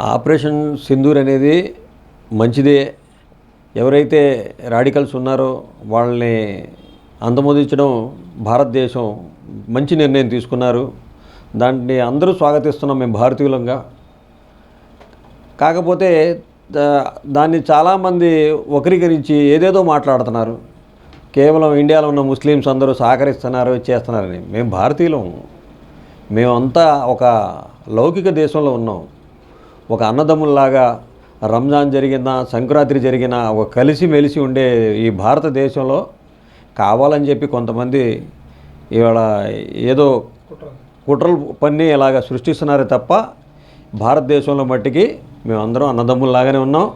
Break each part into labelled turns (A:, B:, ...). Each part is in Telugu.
A: ఆపరేషన్ సింధూర్ అనేది మంచిదే. ఎవరైతే రాడికల్స్ ఉన్నారో వాళ్ళని అందమోదించడం భారతదేశం మంచి నిర్ణయం తీసుకున్నారు. దాన్ని అందరూ స్వాగతిస్తున్నాం మేము భారతీయులంగా. కాకపోతే దాన్ని చాలామంది వక్రీకరించి ఏదేదో మాట్లాడుతున్నారు. కేవలం ఇండియాలో ఉన్న ముస్లిమ్స్ అందరూ సహకరిస్తున్నారు చేస్తున్నారని. మేము భారతీయులం. మేమంతా ఒక లౌకిక దేశంలో ఉన్నాం. ఒక అన్నదమ్ముల్లాగా రంజాన్ జరిగిన సంక్రాంతి జరిగిన ఒక కలిసి మెలిసి ఉండే ఈ భారతదేశంలో కావాలని చెప్పి కొంతమంది ఇవాళ ఏదో కుట్రలు పన్ని ఇలాగ సృష్టిస్తున్నారే తప్ప భారతదేశంలో మట్టికి మేమందరం అన్నదమ్ముల్లాగానే ఉన్నాం.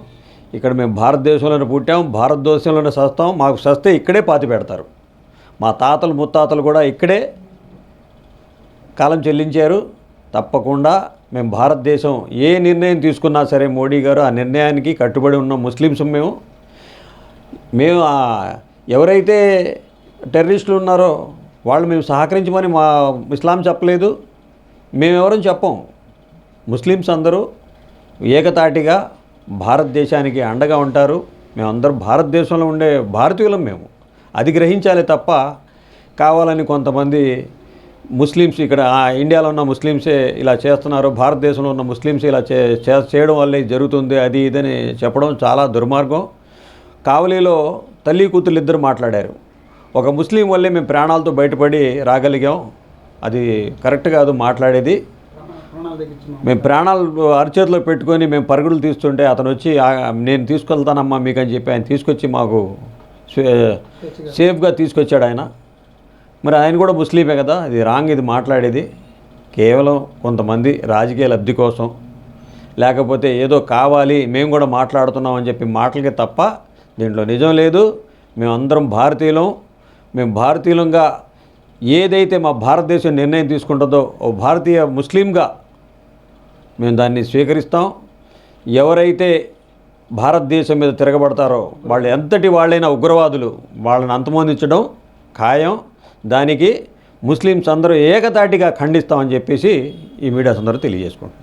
A: ఇక్కడ మేము భారతదేశంలోనే పుట్టాం భారతదేశంలోనే సస్తాం. మాకు సస్తే ఇక్కడే పాతి పెడతారు. మా తాతలు ముత్తాతలు కూడా ఇక్కడే కాలం చెల్లించారు. తప్పకుండా మేము భారతదేశం ఏ నిర్ణయం తీసుకున్నా సరే మోడీ గారు ఆ నిర్ణయానికి కట్టుబడి ఉన్న ముస్లిమ్స్ మేము. మేము ఎవరైతే టెర్రరిస్టులు ఉన్నారో వాళ్ళు మేము సహకరించమని మా ఇస్లాం చెప్పలేదు. మేమెవరం చెప్పం. ముస్లిమ్స్ అందరూ ఏకతాటిగా భారతదేశానికి అండగా ఉంటారు. మేమందరం భారతదేశంలో ఉండే భారతీయులం మేము. అది గ్రహించాలి తప్ప కావాలని కొంతమంది ముస్లిమ్స్ ఇక్కడ ఆ, ఇండియాలో ఉన్న ముస్లిమ్సే ఇలా చేస్తున్నారు భారతదేశంలో ఉన్న ముస్లిమ్స్ ఇలా చే చేయడం వల్లే ఇది జరుగుతుంది అది ఇదని చెప్పడం చాలా దుర్మార్గం. కావలిలో తల్లి కూతురు ఇద్దరు మాట్లాడారు. ఒక ముస్లిం వల్లే మేము ప్రాణాలతో బయటపడి రాగలిగాం అది కరెక్ట్ కాదు మాట్లాడేది. మేము ప్రాణాలు అరచేతిలో పెట్టుకొని మేము పరుగులు తీస్తుంటే అతను వచ్చి నేను తీసుకెళ్తానమ్మా మీకు అని చెప్పి ఆయన తీసుకొచ్చి మాకు సే- సేఫ్గా తీసుకొచ్చాడు ఆయన. మరి ఆయన కూడా ముస్లిమే కదా ఇది రాంగ్ ఇది మాట్లాడేది. కేవలం కొంతమంది రాజకీయ లబ్ధి కోసం లేకపోతే ఏదో కావాలి మేము కూడా మాట్లాడుతున్నాం అని చెప్పి మాటలకి తప్ప దీంట్లో నిజం లేదు. మేమందరం భారతీయులం. మేము భారతీయులంగా ఏదైతే మా భారతదేశం నిర్ణయం తీసుకుంటుందో ఓ భారతీయ ముస్లింగా మేము దాన్ని స్వీకరిస్తాం. ఎవరైతే భారతదేశం మీద తిరగబడతారో వాళ్ళు ఎంతటి వాళ్ళైనా ఉగ్రవాదులు వాళ్ళని అంతమొందించడం ఖాయం. దానికి ముస్లిమ్స్ అందరూ ఏకతాటిగా ఖండిస్తామని చెప్పేసి ఈ మీడియా అందరూ తెలియజేసుకుంటున్నాం